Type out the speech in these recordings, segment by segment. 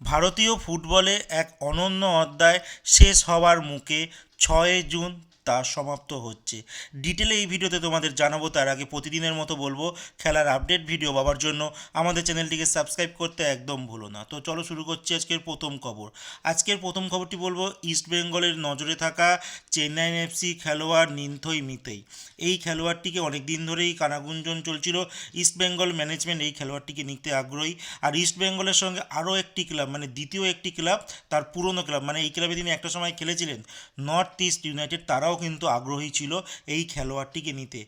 ভারতীয় ফুটবলে এক অনন্য অধ্যায় শেষ হওয়ার মুখে ছয় জুন তা সমাপ্ত হচ্ছে। ডিটেলে এই ভিডিওতে তোমাদের জানাব, তার আগে প্রতিদিনের মতো বলব, খেলার আপডেট ভিডিও পাওয়ার জন্য আমাদের চ্যানেলটিকে সাবস্ক্রাইব করতে একদম ভুলো না। তো চলো শুরু করছি আজকের প্রথম খবর। আজকের প্রথম খবরটি বলব ইস্ট বেঙ্গলের নজরে থাকা চেন্নাই এফসি খেলোয়াড় নিন্থই মিতেই। এই খেলোয়াড়টিকে অনেক দিন ধরেই কানাগুঞ্জন চলছিল। ইস্ট বেঙ্গল ম্যানেজমেন্ট এই খেলোয়াড়টিকে নিতে আগ্রহী। আর ইস্ট বেঙ্গলের সঙ্গে আরও একটি ক্লাব মানে দ্বিতীয় একটি ক্লাব তার পুরনো ক্লাব মানে এই ক্লাবে তিনি একটা সময় খেলেছিলেন। নর্থ ইস্ট ইউনাইটেড তারাও কিন্তু আগ্রহী ছিল এই খেলোয়াড়টিকে নিতে।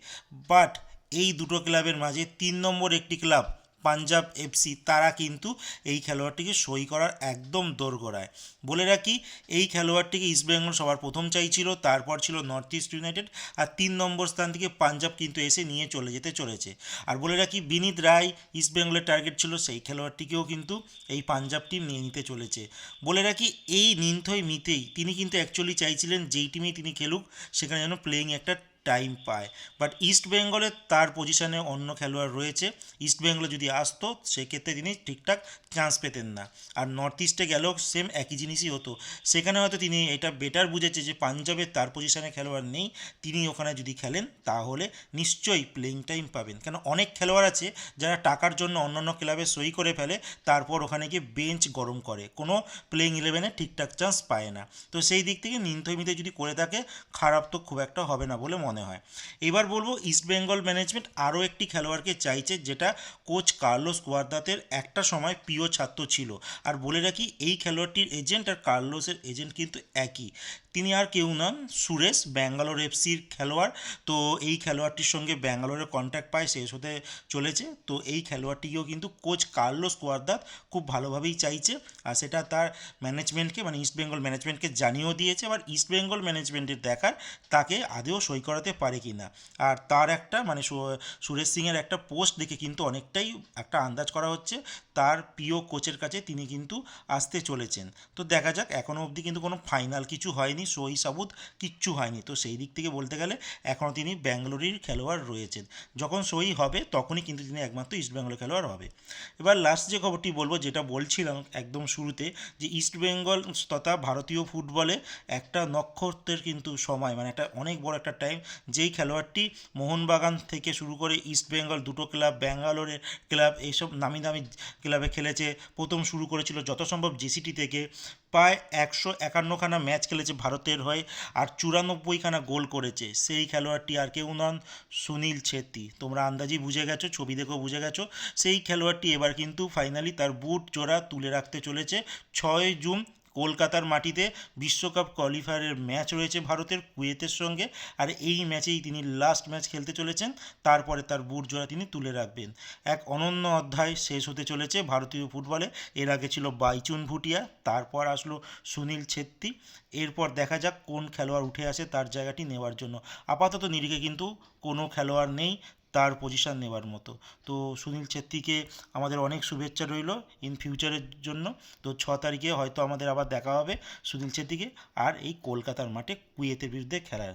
বাট এই দুটো ক্লাবের মাঝে তিন নম্বর একটি ক্লাব পাঞ্জাব এফসি, তারা কিন্তু এই খেলোয়াড়টিকে সই করার একদম দোরগোড়ায়। বলে রাখি, এই খেলোয়াড়টিকে ইস্টবেঙ্গল সবার প্রথম চাইছিল, তারপর ছিল নর্থ ইস্ট ইউনাইটেড আর তিন নম্বর স্থান থেকে পাঞ্জাব কিন্তু এসে নিয়ে চলে যেতে চলেছে। আর বলে রাখি, বিনীত রায় ইস্টবেঙ্গলের টার্গেট ছিল, সেই খেলোয়াড়টিকেও কিন্তু এই পাঞ্জাব টিম নিয়ে নিতে চলেছে। বলে রাখি, এই নিন্থই মিতেই তিনি কিন্তু অ্যাকচুয়ালি চাইছিলেন, যেই টিমেই তিনি খেলুক, সেখানে যেন প্লেয়িং একটা টাইম পায়। বাট ইস্ট বেঙ্গলে তার পজিশনে অন্য খেলোয়াড় রয়েছে। ইস্ট বেঙ্গলে যদি আসতো, সেক্ষেত্রে তিনি ঠিকঠাক চান্স পেতেন না। আর নর্থ ইস্টে গেলেও সেম একই জিনিসই হতো। সেখানে হয়তো তিনি এটা বেটার বুঝেছে যে পাঞ্জাবে তার পজিশনে খেলোয়াড় নেই। তিনি ওখানে যদি খেলেন, তাহলে নিশ্চয়ই প্লেইং টাইম পাবেন। কেন, অনেক খেলোয়াড় আছে যারা টাকার জন্য অন্যান্য ক্লাবে সই করে ফেলে, তারপর ওখানে গিয়ে বেঞ্চ গরম করে। কোনো প্লেইং ইলেভেনে ঠিকঠাক চান্স পায় না। তো সেই দিক থেকে নিন্তমিতে যদি করে থাকে, খারাপ তো খুব একটা হবে না বলে মনে হয়। এবার বলব ইস্ট বেঙ্গল ম্যানেজমেন্ট আরও একটি খেলোয়াড়কে চাইছে, যেটা কোচ কার্লোস কোয়ার্দাতের একটা সময় প্রিয় ছাত্র ছিল। আর বলে রাখি, এই খেলোয়াড়টির এজেন্ট আর কার্লোসের এজেন্ট কিন্তু একই। তিনি আর কেউ নন, সুরেশ, ব্যাঙ্গালোর এফসির খেলোয়াড়। তো এই খেলোয়াড়টির সঙ্গে ব্যাঙ্গালোরের কন্ট্যাক্ট পায় শেষ হতে চলেছে। তো এই খেলোয়াড়টিকেও কিন্তু কোচ কার্লোস কোয়ার্দাত খুব ভালোভাবেই চাইছে। আর সেটা তার ম্যানেজমেন্টকে মানে ইস্ট বেঙ্গল ম্যানেজমেন্টকে জানিয়েও দিয়েছে। আবার ইস্ট বেঙ্গল ম্যানেজমেন্টের দেখার, তাকে আদেও সই করাতে পারে কি না আর তার একটা মানে সুরেশ সিংয়ের একটা পোস্ট দেখে কিন্তু অনেকটাই একটা আন্দাজ করা হচ্ছে, তার প্রিয় কোচের কাছে তিনি কিন্তু আসতে চলেছেন। তো দেখা যাক এখনও অবধি কিন্তু কোনো ফাইনাল কিছু হয়নি, সই সাবুত কিচ্ছু হয়নি। তো সেই দিক থেকে বলতে গেলে এখনও তিনি ব্যাঙ্গালোরের খেলোয়াড় রয়েছেন। যখন সই হবে, তখনই কিন্তু তিনি একমাত্র ইস্ট বেঙ্গলের খেলোয়াড় হবে। এবার লাস্ট যে খবরটি বলব, যেটা বলছিলাম একদম শুরুতে, যে ইস্ট বেঙ্গল তথা ভারতীয় ফুটবলে একটা নক্ষত্রের কিন্তু সময় মানে একটা অনেক বড় একটা টাইম যেই খেলোয়াড়টি মোহনবাগান থেকে শুরু করে ইস্ট বেঙ্গল, দুটো ক্লাব, ব্যাঙ্গালোরের ক্লাব এইসব নামি দামি ক্লাবে খেলেছে। প্রথম শুরু করেছিল যত সম্ভব জেসিটি থেকে, প্রায় একশো একান্নখানা ম্যাচ খেলেছে ভারতের হয়ে আর চুরানব্বইখানা গোল করেছে। সেই খেলোয়াড়টি আর কেউ নন, সুনীল ছেত্রী। তোমরা আন্দাজি বুঝে গেছো, ছবি দেখেও বুঝে গেছো। সেই খেলোয়াড়টি এবার কিন্তু ফাইনালি তার বুট জোড়া তুলে রাখতে চলেছে। ছয় জুন কলকাতার মাটিতে বিশ্বকাপ কোয়ালিফায়ারের ম্যাচ রয়েছে ভারতের কুয়েতের সঙ্গে। আর এই ম্যাচেই তিনি লাস্ট ম্যাচ খেলতে চলেছেন। তারপরে তার বুট জোড়া তিনি তুলে রাখবেন। এক অনন্য অধ্যায় শেষ হতে চলেছে ভারতীয় ফুটবলে। এর আগে ছিল বাইচুন ভুটিয়া, তারপর আসলো সুনীল ছেত্রী। এরপর দেখা যাক কোন খেলোয়াড় উঠে আসে তার জায়গাটি নেওয়ার জন্য। আপাতত নিরিখে কিন্তু কোনো খেলোয়াড় নেই। তার পজিশান নেওয়ার মতো। তো সুনীল ছেত্রীকে আমাদের অনেক শুভেচ্ছা রইল ইন ফিউচারের জন্য। তো ছ তারিখে হয়তো আমাদের আবার দেখা হবে সুনীল ছেত্রীকে। আর এই কলকাতার মাঠে কুয়েতের বিরুদ্ধে খেলার।